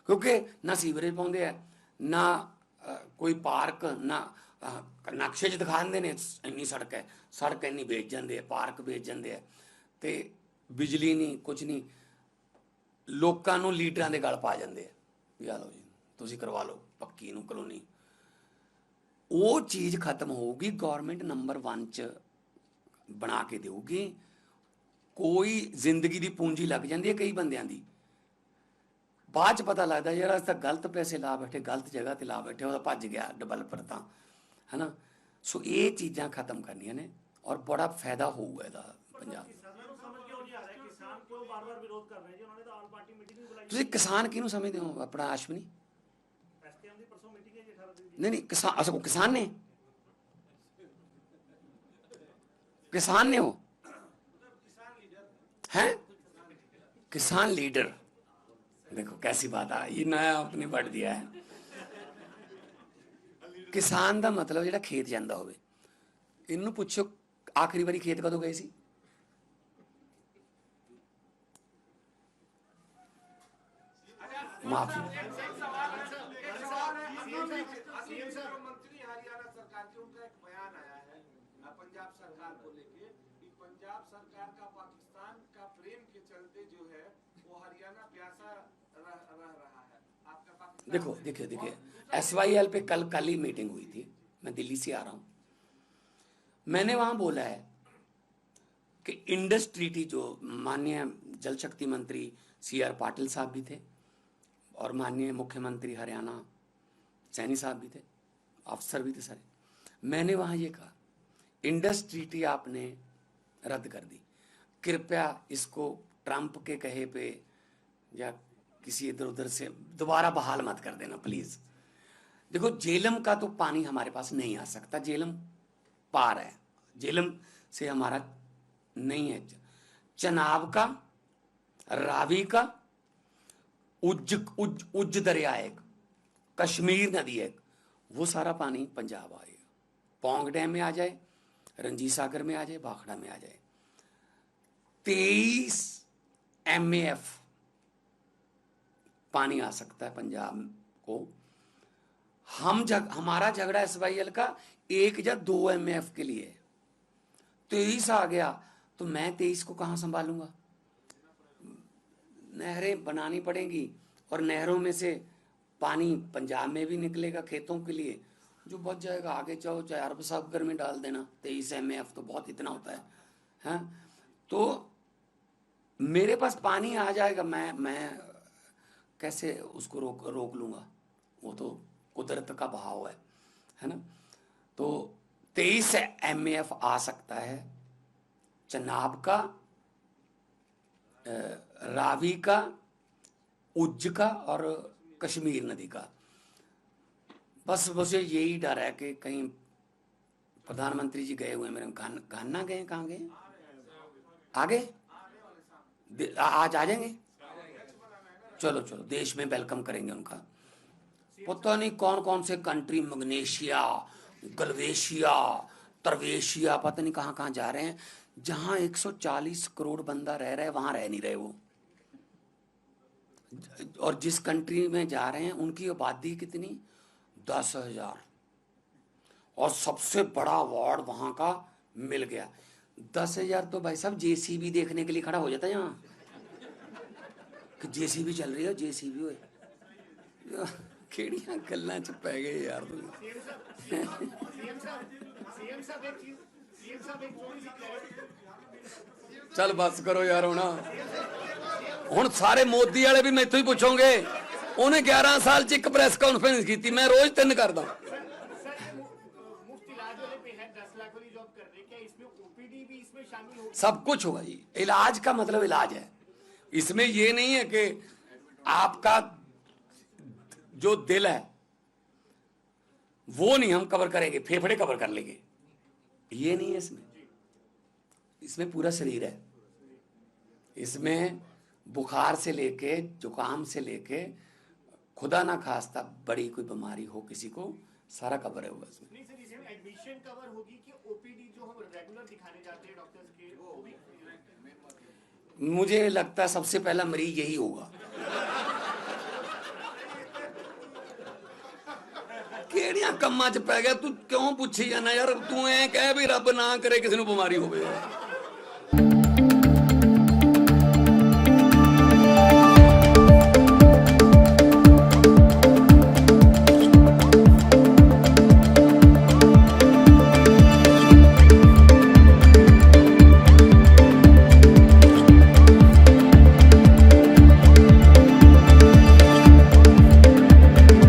ਕਿਉਂਕਿ ਨਾ ਸੀਵਰੇਜ ਪਾਉਂਦੇ ਆ, ਨਾ ਕੋਈ ਪਾਰਕ, ਨਾ ਨਕਸ਼ੇ 'ਚ ਦਿਖਾ ਦਿੰਦੇ ਨੇ, ਇੰਨੀ ਸੜਕ ਹੈ। ਸੜਕ ਇੰਨੀ ਵੇਚ ਜਾਂਦੇ ਆ, ਪਾਰਕ ਵੇਚ ਜਾਂਦੇ ਆ। ਤੇ ਬਿਜਲੀ ਨਹੀਂ ਕੁਝ ਨਹੀਂ ਲੋਕਾਂ ਨੂੰ ਲੀਡਰਾਂ ਦੇ ਗਲ ਪਾ ਜਾਂਦੇ ਆ। ਵੀ ਆ ਲਓ ਜੀ, ਤੁਸੀਂ ਕਰਵਾ ਲਓ, ਪੱਕੀ ਨੂੰ ਕਲੋਨੀ। ਉਹ ਚੀਜ਼ ਖਤਮ ਹੋਊਗੀ ਗਵਰਨਮੈਂਟ ਨੰਬਰ 1 ਚ ਬਣਾ ਕੇ ਦੇਊਗੀ। ਕੋਈ ਜ਼ਿੰਦਗੀ ਦੀ ਪੂੰਜੀ ਲੱਗ ਜਾਂਦੀ ਹੈ ਕਈ ਬੰਦਿਆਂ ਦੀ। ਬਾਅਦ ਚ ਪਤਾ ਲੱਗਦਾ ਯਾਰ ਅਸੀਂ ਤਾਂ ਗਲਤ ਪੈਸੇ ਲਾ ਬੈਠੇ, ਗਲਤ ਜਗ੍ਹਾ ਤੇ ਲਾ ਬੈਠੇ, ਉਹਦਾ ਭੱਜ ਗਿਆ ਡਿਵੈਲਪਰ ਤਾਂ, ਹਨਾ? ਸੋ ਇਹ ਚੀਜ਼ਾਂ ਖਤਮ ਕਰਨੀਆਂ ਨੇ ਔਰ ਬੜਾ ਫਾਇਦਾ ਹੋਊਗਾ ਇਹਦਾ ਪੰਜਾਬ ਤੁਸੀਂ ਕਿਸਾਨ ਕਿਹਨੂੰ ਸਮਝਦੇ ਹੋ ਆਪਣਾ ਆਸ਼ਵਨੀ? ਨਹੀਂ ਨਹੀਂ ਕਿਸਾਨ ਅਸੋ ਕਿਸਾਨ ਨੇ। ਕਿਸਾਨ ਨੇ ਹੋ हैं किसान लीडर देखो कैसी बात आ ये नया आपने बढ़ दिया है ਕਿਸਾਨ ਦਾ ਮਤਲਬ ਜਿਹੜਾ ਖੇਤ ਜਾਂਦਾ ਹੋਵੇ ਇਹਨੂੰ ਪੁੱਛੋ ਆਖਰੀ ਵਾਰੀ ਖੇਤ ਕਦੋਂ ਗਏ ਸੀ ਮਾਫੀ सीएम साहब मंत्री हरियाणा सरकार के उनका एक बयान आया है अ, पंजाब सरकार को लेके कि पंजाब सरकार का पाकिस्तान का प्रेम के चलते जो है वो हरियाणा प्यासा रह, रह रहा है। आपका पाकिस्तान देखो देखिए देखिए एस वाई एल पे कल कल ही मीटिंग हुई थी। मैं दिल्ली से आ रहा हूँ। मैंने वहाँ बोला है कि इंडस ट्रीटी जो माननीय जल शक्ति मंत्री सी आर पाटिल साहब भी थे और माननीय मुख्यमंत्री हरियाणा सैनी साहब भी थे अफसर भी थे सारे। मैंने वहाँ ये कहा इंडस ट्रीटी आपने रद्द कर दी। कृपया इसको ट्रंप के कहे पे या किसी इधर उधर से दोबारा बहाल मत कर देना प्लीज़ देखो, जेलम का तो पानी हमारे पास नहीं आ सकता, जेलम पार है, जेलम से हमारा नहीं है। चनाब का, रावी का, उज्ज उज्ज उज्ज दरिया एक, कश्मीर नदी एक, वो सारा पानी पंजाब आएगा पोंग डैम में आ जाए रंजी सागर में आ जाए भाखड़ा में आ जाए। तेईस एम एफ़ पानी आ सकता है पंजाब को। हम जग, हमारा झगड़ा एस वाई एल का एक या दो एमएफ के लिए। तेईस आ गया तो मैं तेईस को कहाँ संभालूँगा? नहरें बनानी पड़ेंगी और नहरों में से पानी पंजाब में भी निकलेगा खेतों के लिए, जो बच जाएगा। आगे जाओ, चाहे अरब सागर में डाल देना। तेईस एम एफ़ तो बहुत इतना होता है, हैं? तो मेरे पास पानी आ जाएगा, मैं मैं कैसे उसको रोक रोक लूँगा? वो तो कुदरत का भाव है है ना? तो तेईस एम एफ़ आ सकता है, चनाब का रावी का, उज्ज का और कश्मीर नदी का। बस मुझे यही डर है कि कहीं प्रधानमंत्री जी गए हुए मेरे घान गए, कहाँ गए? आगे? आज आ जाएँगे? चलो चलो, देश में वेलकम करेंगे उनका। पता नहीं कौन कौन से कंट्री मग्नेशिया, गलवेशिया, तरवेशिया, पता नहीं कहाँ कहाँ जा रहे हैं। जहाँ 140 करोड़ बंदा रह रहा है, वहाँ रह नहीं रहे वो। और जिस कंट्री में जा रहे हैं, उनकी आबादी कितनी? दस हज़ार। और सबसे बड़ा वार्ड वहाँ का मिल गया। दस हजार तो भाई साहब जेसीबी देखने के लिए खड़ा हो जाता है यहाँ ਕਿ ਜੀਸੀਬੀ ਚੱਲ ਰਹੀ ਹੈ ਜੀਸੀਬੀ ਓਏ ਕਿਹੜੀਆਂ ਗੱਲਾਂ ਚ ਪੈ ਗਏ ਯਾਰ ਤੁਸੀਂ ਸੀਐਮ ਸਾਹਿਬ ਸੀਐਮ ਸਾਹਿਬ ਇੱਕ ਚੀਜ਼ ਸੀਐਮ ਸਾਹਿਬ ਇੱਕ ਥੋੜੀ ਜਿਹੀ ਚੱਲ ਬੱਸ ਕਰੋ ਯਾਰ ਹੁਣ ਹੁਣ ਸਾਰੇ ਮੋਦੀ ਵਾਲੇ ਵੀ ਮੈਥੋਂ ਹੀ ਪੁੱਛੋਗੇ ਉਹਨੇ 11 ਸਾਲ ਚ ਇੱਕ ਪ੍ਰੈਸ ਕਾਨਫਰੰਸ ਕੀਤੀ ਮੈਂ ਰੋਜ਼ ਤਿੰਨ ਕਰਦਾ सब कुछ होगा जी। इलाज का मतलब इलाज है। इसमें ये नहीं है कि आपका जो दिल है, वो नहीं हम कवर करेंगे, फेफड़े कवर कर लेंगे। ये नहीं है इसमें। इसमें पूरा शरीर है। इसमें बुखार से लेके, जुकाम से लेके, खुदा ना खास्ता बड़ी कोई बीमारी हो किसी को सारा कवर है होगा इसमें नहीं सर इसमें एडमिशन कवर होगी कि ओपीडी जो हम रेगुलर दिखाने जाते हैं डॉक्टर्स के वो भी मुझे लगता है सबसे पहला मरीज यही होगा ਕਿਹੜੀਆਂ ਕੰਮਾਂ 'ਚ ਪੈ ਗਿਆ ਤੂੰ ਕਿਉਂ ਪੁੱਛੀ ਜਾਂਦਾ ਯਾਰ ਤੂੰ ਐ ਕਹਿ ਵੀ ਰੱਬ ਨਾ ਕਰੇ ਕਿਸੇ ਨੂੰ ਬਿਮਾਰੀ ਹੋਵੇ